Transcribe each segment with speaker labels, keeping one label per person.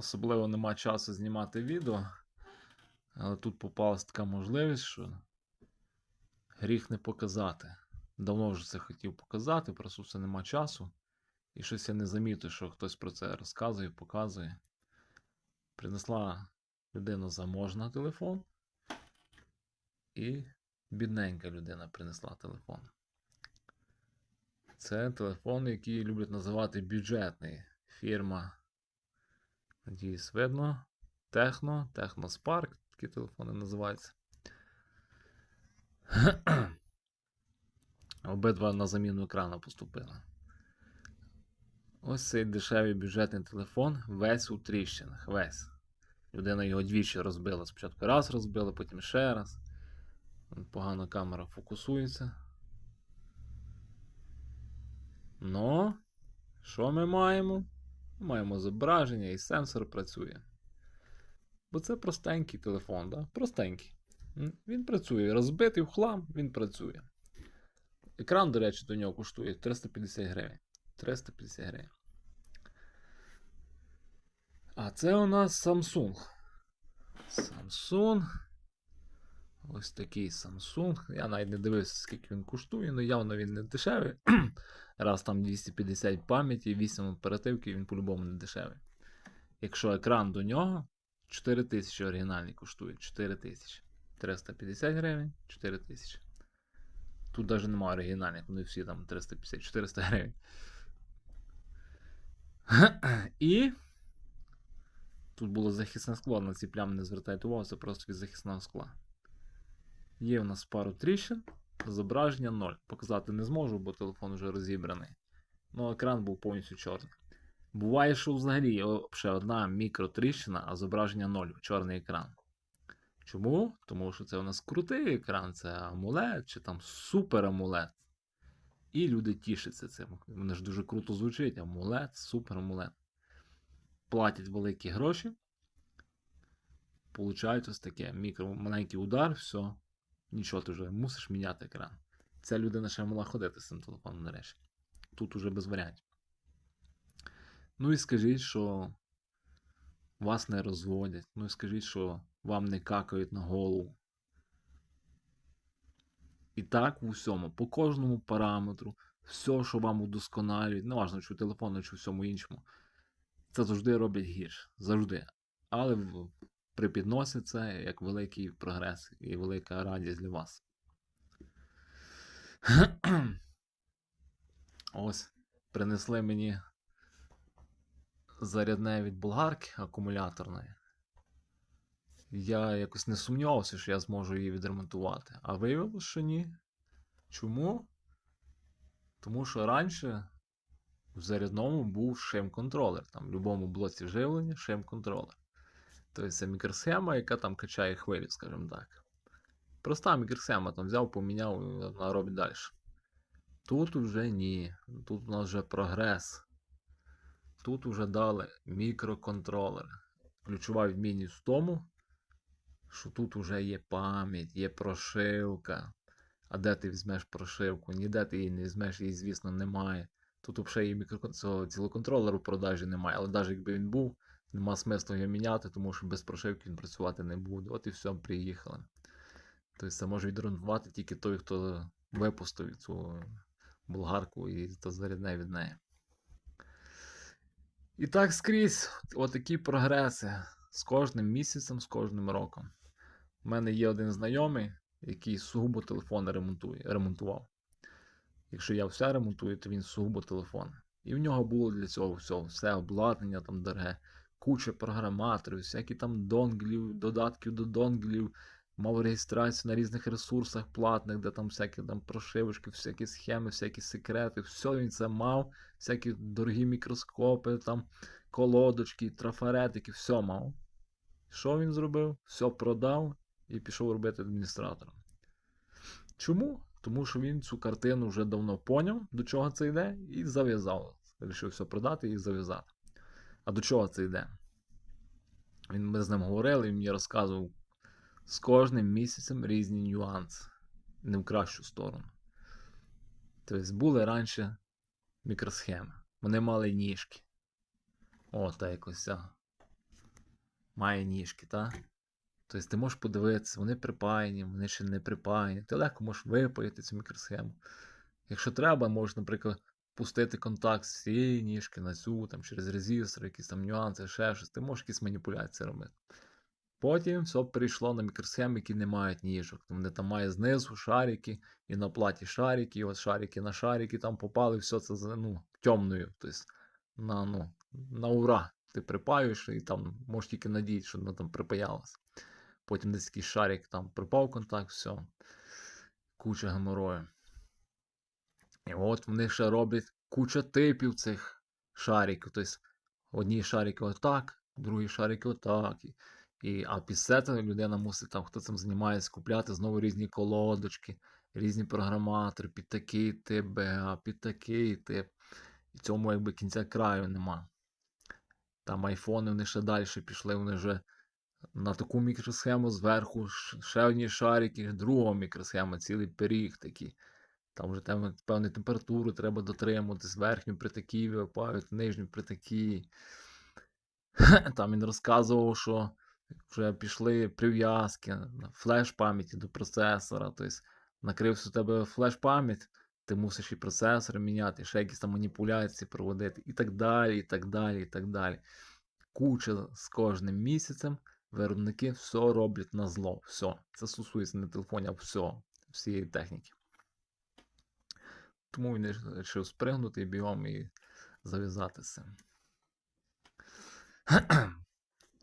Speaker 1: Особливо нема часу знімати відео. Але тут попалась така можливість, що гріх не показати. Давно вже це хотів показати, просто все нема часу. І щось я не замітив, що хтось про це розказує, показує. Принесла людина заможна телефон. І бідненька людина принесла телефон. Це телефон, який люблять називати бюджетний. Фірма. Надіюсь, видно. Техно, Техно Spark, такі телефони називаються. Обидва на заміну екрана поступили. Ось цей дешевий бюджетний телефон весь у тріщинах. Весь. Людина його двічі розбила. Спочатку раз розбила, потім ще раз. Погано камера фокусується. Ну, що ми маємо? Маємо зображення і сенсор працює. Бо це простенький телефон, да? Простенький. Він працює. Розбитий в хлам, він працює. Екран, до речі, до нього коштує 350 гривень. 350 гривень. А це у нас Samsung. Samsung. Ось такий Samsung. Я навіть не дивився, скільки він коштує, але явно він не дешевий. Раз там 250 пам'яті, 8 оперативки, він по-любому не дешевий. Якщо екран до нього 4000 оригінальний коштує. 4000. 350 гривень, 4000. Тут навіть немає оригінальних, вони всі там 350-400 гривень. І тут було захисне скло, на ці плями не звертайте увагу, це просто від захисного скла. Є в нас пару тріщин, зображення 0. Показати не зможу, бо телефон вже розібраний. Ну, екран був повністю чорний. Буває, що взагалі є ще одна мікротріщина, а зображення 0, чорний екран. Чому? Тому що це у нас крутий екран, це AMOLED чи там супер AMOLED. І люди тішаться цим. Воно ж дуже круто звучить. AMOLED, супер AMOLED. Платять великі гроші. Получають ось таке мікро, маленький удар, все. Нічого, ти вже мусиш міняти екран. Ця людина ще могла ходити з цим телефоном нарешті. Тут уже без варіантів. Ну і скажіть, що вас не розводять. Ну і скажіть, що вам не какають на голову. І так в усьому, по кожному параметру, все, що вам удосконалюють, неважно, чи в телефоні, чи в всьому іншому, це завжди роблять гірше. Завжди. Але припідносять це як великий прогрес і велика радість для вас. Ось, принесли мені зарядне від болгарки акумуляторної. Я якось не сумнівався, що я зможу її відремонтувати. А виявилося, що ні. Чому? Тому що раніше в зарядному був шим-контролер. Там в будь-якому блоці живлення шим-контролер. Тобто це мікросхема, яка там качає хвилі, скажімо так. Проста мікросхема там взяв, поміняв вона робить далі. Тут вже ні. Тут у нас вже прогрес. Тут вже дали мікроконтролер. Ключова відмінність в тому, що тут вже є пам'ять, є прошивка. А де ти візьмеш прошивку? Ніде ти її не візьмеш, її, звісно, немає. Тут взагалі і мікро... цього продажі немає, але навіть якби він був, нема смислу його міняти, тому що без прошивки він працювати не буде. От і все, приїхали. Тобто це може відремонтувати тільки той, хто випустив цю болгарку і зарядне від неї. І так скрізь, отакі прогреси з кожним місяцем, з кожним роком. У мене є один знайомий, який сугубо телефони ремонтує, ремонтував. Якщо я все ремонтую, то він сугубо телефони. І в нього було для цього всього, все обладнання там дороге, куча програматорів, всякі там донглів, додатків до донглів, мав реєстрацію на різних ресурсах платних, де там всякі там прошивочки, всякі схеми, всякі секрети, все він це мав, всякі дорогі мікроскопи, там колодочки, трафаретики, все мав. Що він зробив? Все продав і пішов робити адміністратором. Чому? Тому що він цю картину вже давно поняв, до чого це йде, і зав'язав. Вирішив все продати і зав'язати. А до чого це йде? Він, ми з ним говорили, він мені розказував з кожним місяцем різні нюанси. Не в кращу сторону. Тобто були раніше мікросхеми. Вони мали ніжки. О, та якось ця має ніжки, так? Тобто ти можеш подивитися, вони припаяні, вони ще не припаяні. Ти легко можеш випаяти цю мікросхему. Якщо треба, можеш, наприклад, пустити контакт з цієї ніжки на цю, там, через резистор, якісь там нюанси, ще щось. Ти можеш якісь маніпуляції робити. Потім все перейшло на мікросхеми, які не мають ніжок. Вони там мають знизу шарики, і на платі шарики, і от шарики на шарики там попали, все це ну, темною. Тобто на, ну, на ура. Ти припаюєш і там можеш тільки надіятися, що воно там припаялося. Потім десь якийсь шарик там припав контакт, все. Куча геморою. І от вони ще роблять куча типів цих шариків. Тобто одні шарики отак, другі шарики отак. І, а після цього людина мусить там, хто цим займається, купляти знову різні колодочки, різні програматори, під такий тип БГА, під такий тип. І цьому якби кінця краю нема. Там айфони вони ще далі пішли, вони вже на таку мікросхему зверху ще одні шарики, друга мікросхема, цілий пиріг такий. Там вже там, певну температуру треба дотримуватись, верхню при такій випають, нижню при такій. Там він розказував, що вже пішли прив'язки, на флеш пам'яті до процесора. Тобто накрився у тебе флеш пам'ять, ти мусиш і процесор міняти, і ще якісь там маніпуляції проводити, і так далі, і так далі, і так далі. Куча з кожним місяцем виробники все роблять на зло. Все. Це стосується не телефонів, а все, всієї техніки. Тому він вирішив спригнути бігом і зав'язати з.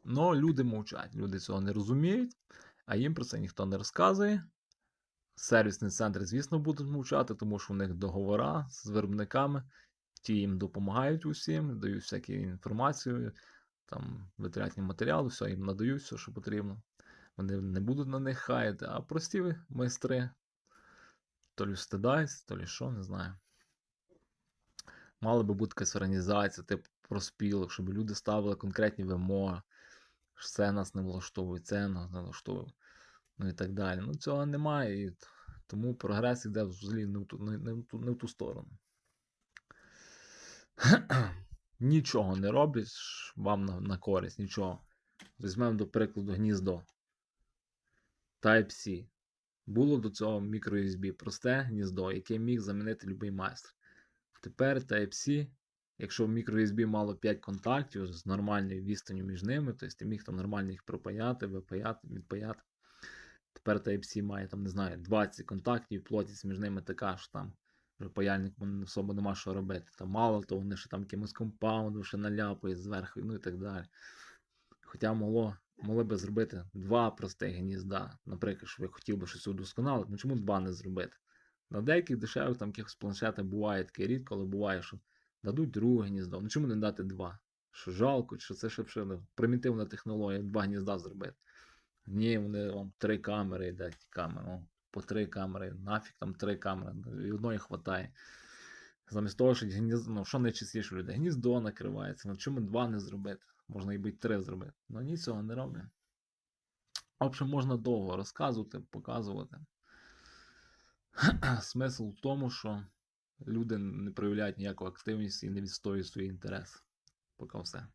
Speaker 1: Ну, люди мовчать, люди цього не розуміють, а їм про це ніхто не розказує. Сервісні центри, звісно, будуть мовчати, тому що у них договора з виробниками, ті їм допомагають усім, дають всяку інформацію, там витрятні матеріали, все їм надають, все, що потрібно. Вони не будуть на них хаяти, а прості майстри то лі стидаються, то лі що, не знаю. Мала би бути якась організація, типу проспілок, щоб люди ставили конкретні вимоги. що Це нас не влаштовує, це нас не влаштовує. Ну і так далі. Ну цього немає, і тому прогрес йде взагалі не в ту, не, не в ту, не в ту сторону. Нічого не роблять вам на, на користь, нічого. Візьмемо до прикладу гніздо. Type-C. Було до цього microUSB, просте гніздо, яке міг замінити будь-який майстер. Тепер Type-C, якщо в microUSB мало 5 контактів з нормальною відстанню між ними, тобто ти міг там нормально їх пропаяти, випаяти, відпаяти. Тепер Type-C має там, не знаю, 20 контактів, плотність між ними така, що там вже паяльник особо нема що робити. Там мало того, вони ще там якимось компаундом ще наляпають зверху, ну і так далі. Хоча могло, могли би зробити два простих гнізда. Наприклад, що ви хотів би щось удосконалити, ну чому два не зробити? На деяких дешевих там якихось планшетах буває таке рідко, але буває, що дадуть друге гніздо. Ну чому не дати два? Що жалко, що це ну, примітивна технологія, два гнізда зробити. Ні, вони вам три камери йдуть, камери, по три камери, нафіг там три камери, і одної хватає. Замість того, що гніздо, ну, що найчастіше людей? Гніздо накривається. Ну чому два не зробити? Можна і бить три зробити. Ну ні, цього не роблять. Общем, можна довго розказувати, показувати. Смисл в тому, що люди не проявляють ніяку активність і не відстоюють свої інтереси. Поки все.